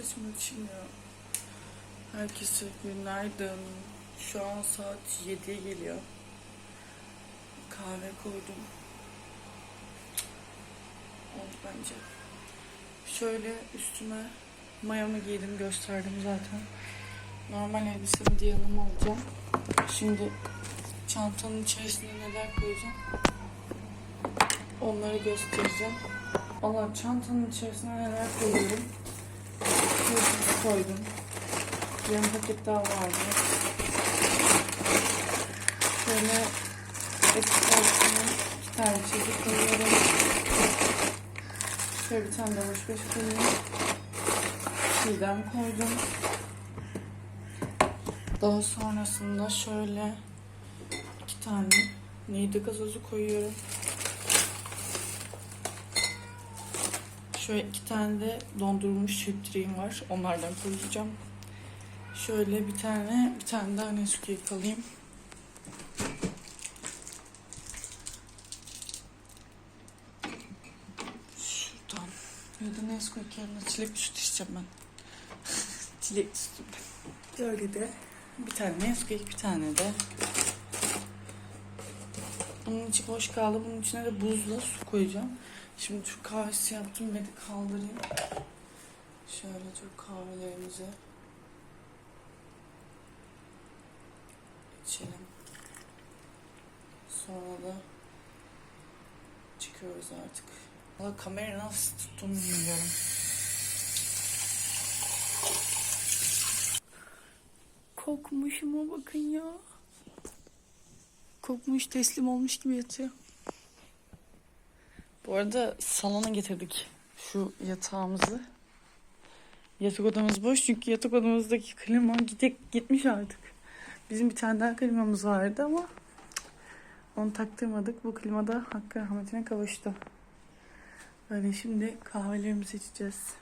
sesim açılmıyor. Herkese günaydın. Şu an saat 7'ye geliyor. Kahve koydum. Oldu bence. Şöyle üstüme mayomu giydim gösterdim zaten. Normal elbisemi diye yanıma alacağım. Şimdi çantanın içerisine neler koyacağım onları göstereceğim. Allah çantanın içerisine neler koyuyorum. Şunu koydum. Yarım paket daha vardı. Şöyle ekstrasyonu iki tane çizgi koyuyorum. Şöyle bir tane de boş beş koyuyorum. Çiğdem koydum. Daha sonrasında şöyle iki tane neydi gazozu koyuyorum. Şöyle iki tane de dondurulmuş sütçüğüm var. Onlardan koyacağım. Şöyle bir tane, bir tane daha Nesquik alayım. Şuradan. Ya da Nesquik yerine çilek süt içeceğim ben. çilek sütü. Böyle de bir tane Nesquik, bir tane de bunun içi boş kaldı. Bunun içine de buzla su koyacağım. Şimdi Türk kahvesi yaptım ve de kaldırayım. Şöyle Türk kahvelerimizi içelim. Sonra da çıkıyoruz artık. Valla kamerayı nasıl tuttum bilmiyorum. Kokmuşuma bakın ya. Kokmuş teslim olmuş gibi yatıyor. Bu arada salona getirdik şu yatağımızı. Yatak odamız boş çünkü yatak odamızdaki klima gidek, gitmiş artık. Bizim bir tane daha klimamız vardı ama onu taktırmadık. Bu klima da hakkı rahmetine kavuştu. Böyle şimdi kahvelerimizi içeceğiz.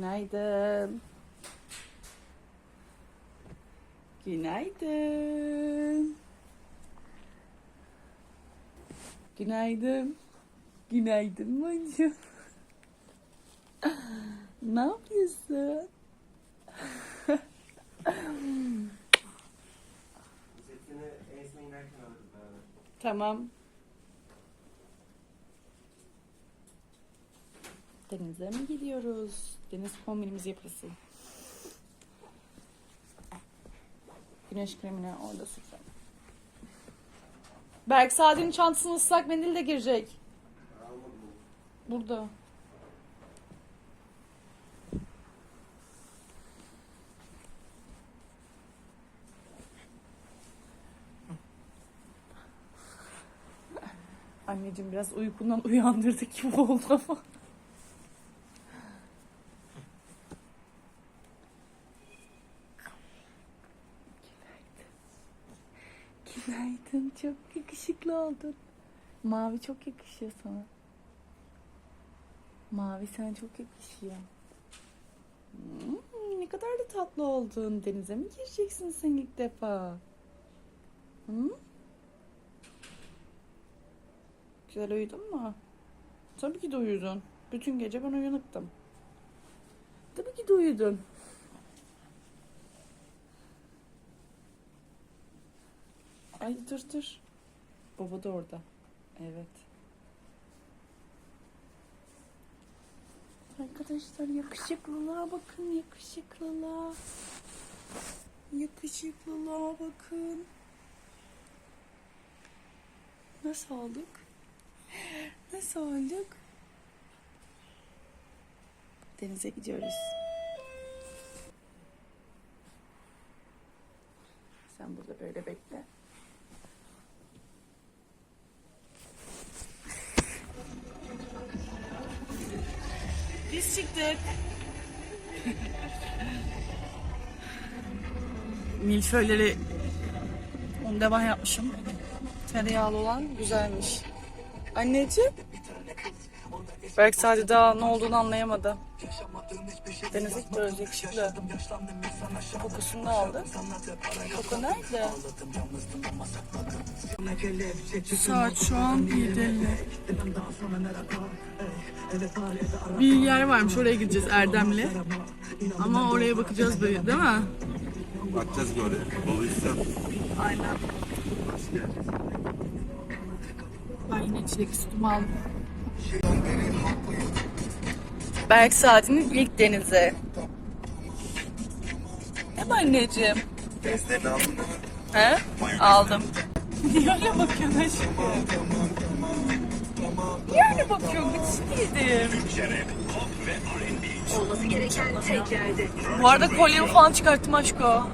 Günaydın. Günaydın. Günaydın. Günaydın Moncu. ne yapıyorsun? Tamam. Denize mi gidiyoruz? Deniz kombinimizi yapasın. Güneş kremini orada süreceğim. Berk Sadi'nin çantasına ıslak mendil de girecek. Burada. Anneciğim biraz uykundan uyandırdık gibi oldu ama. Günaydın. Günaydın. Çok oldun. Mavi çok yakışıyor sana. Mavi sana çok yakışıyor. Hmm, ne kadar da tatlı oldun. Denize mi gireceksin sen ilk defa? Hı? Güzel uyudun mu? Tabii ki de uyudun. Bütün gece ben uyanıktım. Tabii ki de uyudun. Ay dur dur. Baba da orada. Evet. Arkadaşlar yakışıklılığa bakın yakışıklılığa. Yakışıklılığa bakın. Nasıl olduk? Nasıl olduk? Denize gidiyoruz. Sen burada böyle bekle. Çıktık. milföyleri ondevan yapmışım. Tereyağlı olan güzelmiş. Anneciğim. Belki sadece daha ne olduğunu anlayamadı. Denize gidiyoruz yakışıklı. Kokusunu da aldık. Koku nerede? Saat şu an 7.50. Bir yer varmış oraya gideceğiz Erdemli. Ama oraya bakacağız böyle değil mi? Bakacağız böyle. Doluysa. Aynen. Ben yine çilek sütümü aldım. Berk Saat'in ilk denize. Değil mi anneciğim? Gözlerini aldın mı? He? Aldım. Niye öyle bakıyorsun aşkım? Niye öyle bakıyorsun? Gitsineydim. olması gereken tek yerde. Bu arada kolyemi falan çıkarttım aşko.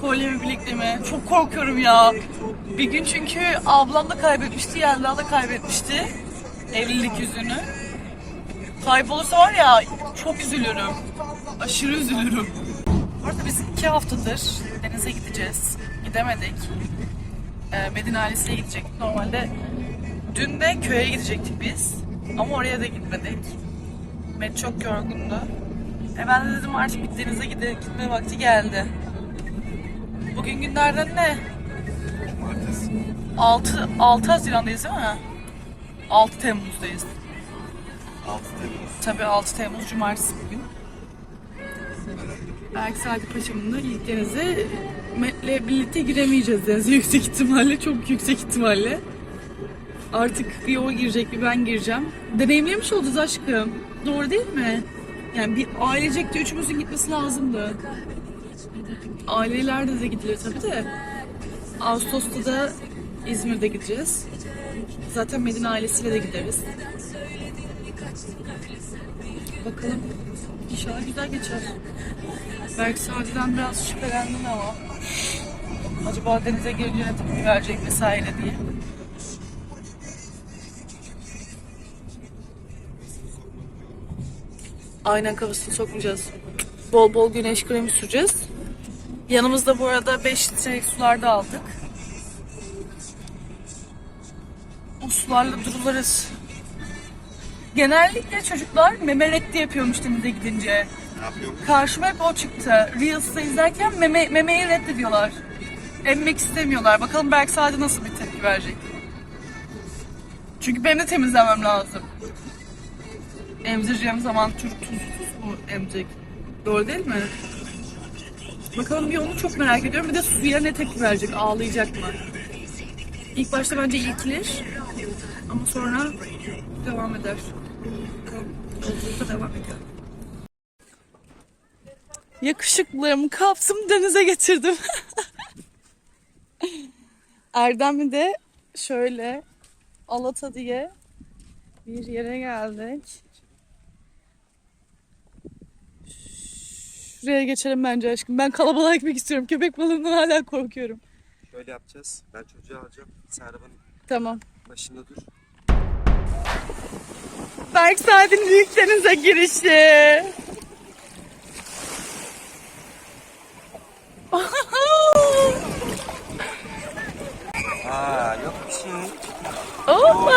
Kolyemi bilekliğimi. Çok korkuyorum ya. Bir gün çünkü ablam da kaybetmişti, Yelda da kaybetmişti. Evlilik yüzünü. Kaybolursa var ya çok üzülürüm. Aşırı üzülürüm. Bu arada biz iki haftadır denize gideceğiz. Gidemedik. Ee, Medine ailesiyle gidecektik. Normalde dün de köye gidecektik biz. Ama oraya da gitmedik. Met çok yorgundu. E ben de dedim artık bir denize gide, gitme vakti geldi. Bugün günlerden ne? Martesi. 6, 6 Haziran'dayız değil mi? 6 Temmuz'dayız. 6 Temmuz. Tabii 6 Temmuz Cumartesi bugün. Belki Sadi Paşa'mın da ilk denize Met'le birlikte giremeyeceğiz denize yüksek ihtimalle. Çok yüksek ihtimalle. Artık bir o girecek bir ben gireceğim. Deneyimlemiş olacağız aşkım. Doğru değil mi? Yani bir ailecek de üçümüzün gitmesi lazımdı. Ailelerde de gidilir tabii de. Ağustos'ta da İzmir'de gideceğiz. Zaten Medine ailesiyle de gideriz. Bakalım. İnşallah güzel geçer. Belki Sadi'den biraz şüphelendim ama. Acaba denize gelince ne tepki verecek vesaire diye. Aynen kafasını sokmayacağız. Bol bol güneş kremi süreceğiz. Yanımızda bu arada 5 litrelik sular da aldık. O sularla durularız. Genellikle çocuklar meme reddi yapıyormuş denize gidince. Ne yapıyor? Karşıma hep o çıktı. Reels'ta izlerken meme, memeyi reddediyorlar. Emmek istemiyorlar. Bakalım belki sadece nasıl bir tepki verecek. Çünkü benim de temizlemem lazım. Emzireceğim zaman çocuk tuz tuz mu emecek? Doğru değil mi? Bakalım bir onu çok merak ediyorum. Bir de suya ne tepki verecek? Ağlayacak mı? İlk başta bence ilkilir. Ama sonra devam eder. Devam ediyor. Yakışıklığımı kapsım denize getirdim. Erdem'i de şöyle Alata diye bir yere geldik. Şuraya geçelim bence aşkım. Ben kalabalığa gitmek istiyorum. Köpek balığından hala korkuyorum. Şöyle yapacağız. Ben çocuğu alacağım. Sen arabanın Tamam. başında dur. Berk Saat'in büyük denize girişi. Aa yok bir şey. Hoppa!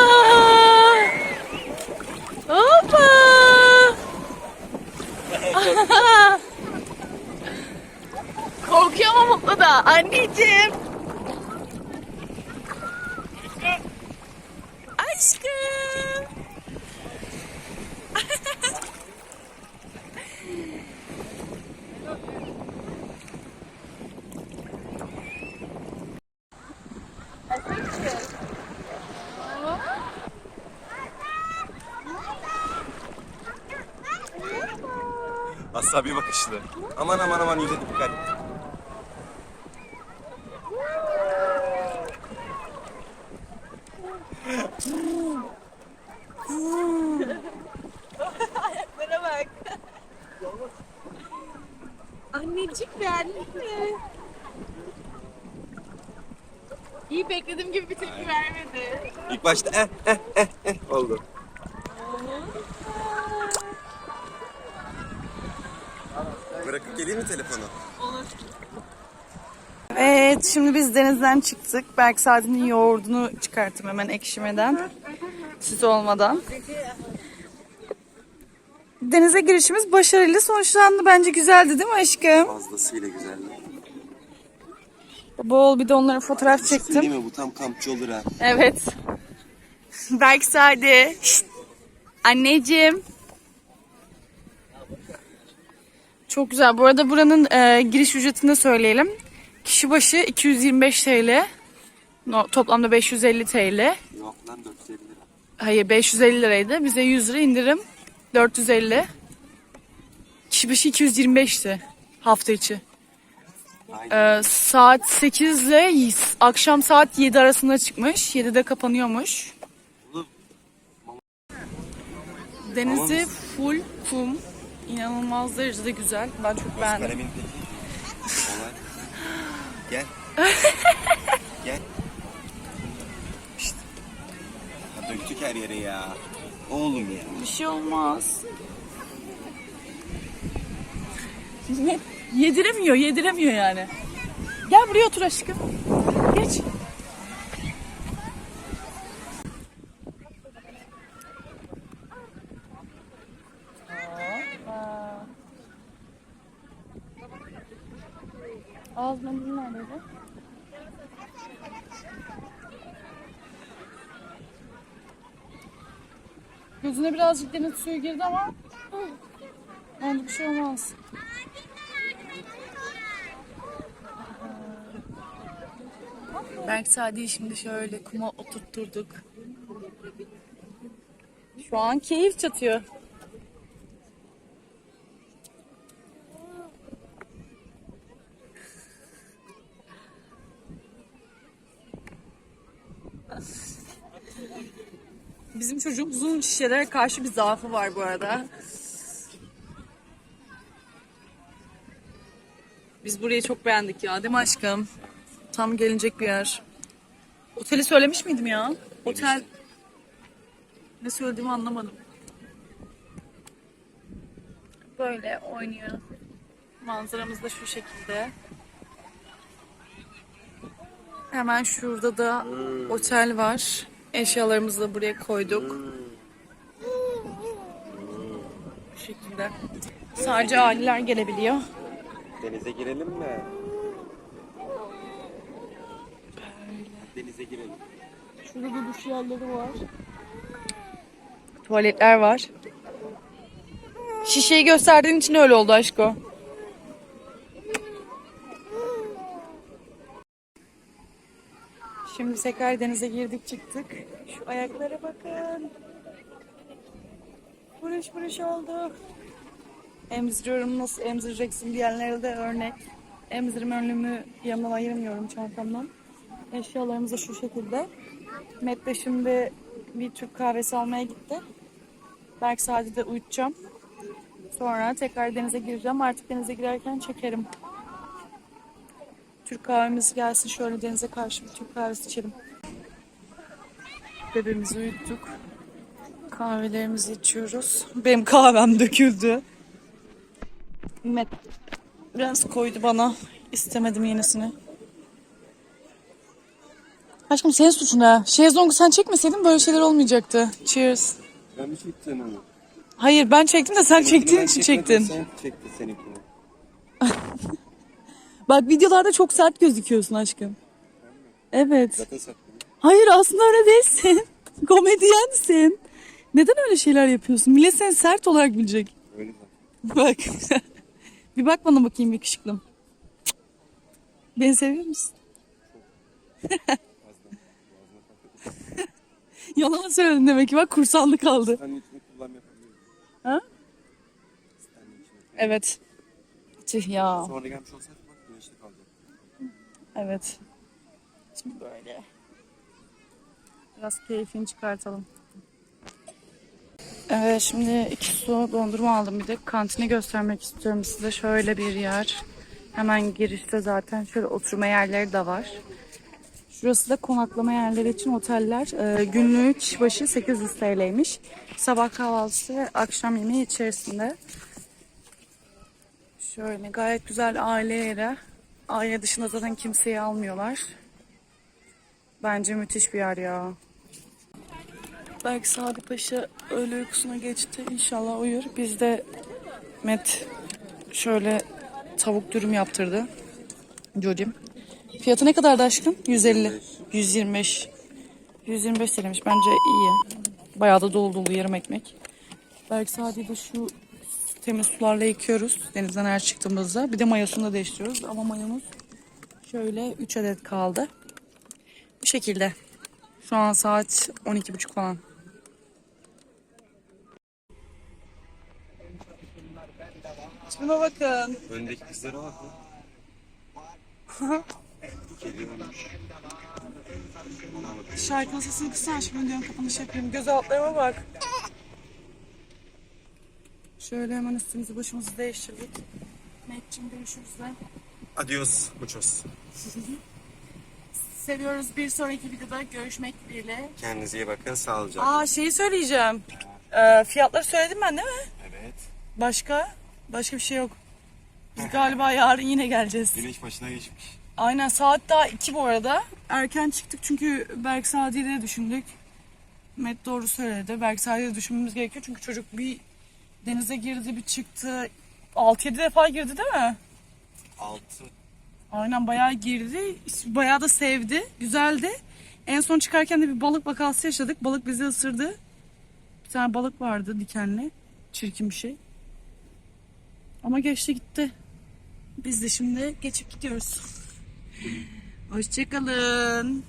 Hoppa! Korkuyor ama mutlu da. Anneciğim. Aşkım. Asla bir bakışlı. Aman aman aman yüze dikkat. Bana bak. Anneciğim beğendin mi? İyi beklediğim gibi bir tepki vermedi. İlk başta eh eh eh eh oldu. Bırakıp geleyim mi telefonu? Olur. Evet şimdi biz denizden çıktık. Berk Saadet'in yoğurdunu çıkarttım hemen ekşimeden. Siz olmadan. Denize girişimiz başarılı sonuçlandı. Bence güzeldi değil mi aşkım? Fazlasıyla güzeldi. Bol bir de onların fotoğraf çektim. Değil mi? Bu tam kampçı olur ha. Evet. Berk Sade. Anneciğim. Çok güzel. Bu arada buranın e, giriş ücretini söyleyelim. Kişi başı 225 TL. No, toplamda 550 TL. Yok lan 450 lira. Hayır 550 liraydı. Bize 100 lira indirim. 450. Kişi başı 225'ti hafta içi. Ee, saat 8 ile akşam saat 7 arasında çıkmış. 7'de kapanıyormuş. Denizi full kum. İnanılmaz derecede güzel. Ben çok beğendim. Kalemin peki. Olay. Gel. Gel. Şşt. Ha, döktük her yere ya. Oğlum ya. Bir şey olmaz. Ye- yediremiyor, yediremiyor yani. Gel buraya otur aşkım. Geç. Ağız mendili neredeydi? Gözüne birazcık deniz suyu girdi ama yani bir şey olmaz. Berk Sadi'yi şimdi şöyle kuma oturtturduk. Şu an keyif çatıyor. Bizim çocuğumuzun şişelere karşı bir zaafı var bu arada. Biz burayı çok beğendik ya değil mi aşkım? Tam gelinecek bir yer. Oteli söylemiş miydim ya? Otel... Ne söylediğimi anlamadım. Böyle oynuyor. Manzaramız da şu şekilde. Hemen şurada da otel var. Eşyalarımızı da buraya koyduk. Bu şekilde. Sadece aileler gelebiliyor. Denize girelim mi? Denize girelim. Şurada da duş yerleri var. Tuvaletler var. Şişeyi gösterdiğin için öyle oldu aşko. Şimdi tekrar denize girdik çıktık. Şu ayaklara bakın. Buruş buruş oldu. Emziriyorum nasıl emzireceksin diyenlere de örnek. Emzirme önlüğümü yanına ayırmıyorum çantamdan. Eşyalarımız da şu şekilde. Met de şimdi bir Türk kahvesi almaya gitti. Belki sadece uyutacağım. Sonra tekrar denize gireceğim. Artık denize girerken çekerim. Türk kahvemiz gelsin. Şöyle denize karşı bir Türk kahvesi içelim. Bebeğimizi uyuttuk. Kahvelerimizi içiyoruz. Benim kahvem döküldü. Met biraz koydu bana. İstemedim yenisini. Aşkım senin suçun ha. Şezlong'u sen çekmeseydin böyle şeyler olmayacaktı. Cheers. Ben mi çektim onu? Hayır ben çektim de sen çektiğin için çektin. Sen çekti seninkini. Bak videolarda çok sert gözüküyorsun aşkım. Evet. Zaten sattım. Hayır aslında öyle değilsin. Komedyensin. Neden öyle şeyler yapıyorsun? Millet seni sert olarak bilecek. Öyle. Bak. bir bak bana bakayım yakışıklım. Beni seviyor musun? Yalan söyledin demek ki bak kursallı kaldı. İçine. Ha? Evet. Tüh ya. Sonra gelmiş olsaydı. Evet. Şimdi böyle. Biraz keyfini çıkartalım. Evet şimdi iki su dondurma aldım bir de kantini göstermek istiyorum size. Şöyle bir yer. Hemen girişte zaten şöyle oturma yerleri de var. Şurası da konaklama yerleri için oteller. Ee, günlüğü kişi başı 800 TL'ymiş. Sabah kahvaltısı ve akşam yemeği içerisinde. Şöyle gayet güzel aile yeri. Aile dışında zaten kimseyi almıyorlar. Bence müthiş bir yer ya. Belki Sadi Paşa öğle uykusuna geçti. İnşallah uyur. Biz de Met şöyle tavuk dürüm yaptırdı. Jodim. Fiyatı ne kadardı aşkım? 150. 125. 125 TL'miş. Bence iyi. Bayağı da dolu dolu yarım ekmek. Belki sadece şu temiz sularla yıkıyoruz. Denizden her çıktığımızda. Bir de mayosunu da değiştiriyoruz. Ama mayomuz şöyle 3 adet kaldı. Bu şekilde. Şu an saat 12.30 falan. Şuna bakın. Öndeki kızlara bak. Şarkının sesini kısa şimdi diyorum kapanış yapayım. Göz altlarıma bak. Şöyle hemen üstümüzü başımızı değiştirdik. Metçim görüşürüz de. Adios muchos. Seviyoruz. Bir sonraki videoda görüşmek dileğiyle. Kendinize iyi bakın. Sağlıcakla. Aa şeyi söyleyeceğim. Ee, fiyatları söyledim ben değil mi? Evet. Başka? Başka bir şey yok. Biz galiba yarın yine geleceğiz. Güneş başına geçmiş. Aynen saat daha 2 bu arada. Erken çıktık çünkü Berk Sadi'yi de düşündük. Met doğru söyledi. Berk Sadi'yi de düşünmemiz gerekiyor. Çünkü çocuk bir denize girdi bir çıktı. 6-7 defa girdi değil mi? Altı. Aynen bayağı girdi. Bayağı da sevdi. Güzeldi. En son çıkarken de bir balık vakası yaşadık. Balık bizi ısırdı. Bir tane balık vardı dikenli. Çirkin bir şey. Ama geçti gitti. Biz de şimdi geçip gidiyoruz. Hoşçakalın.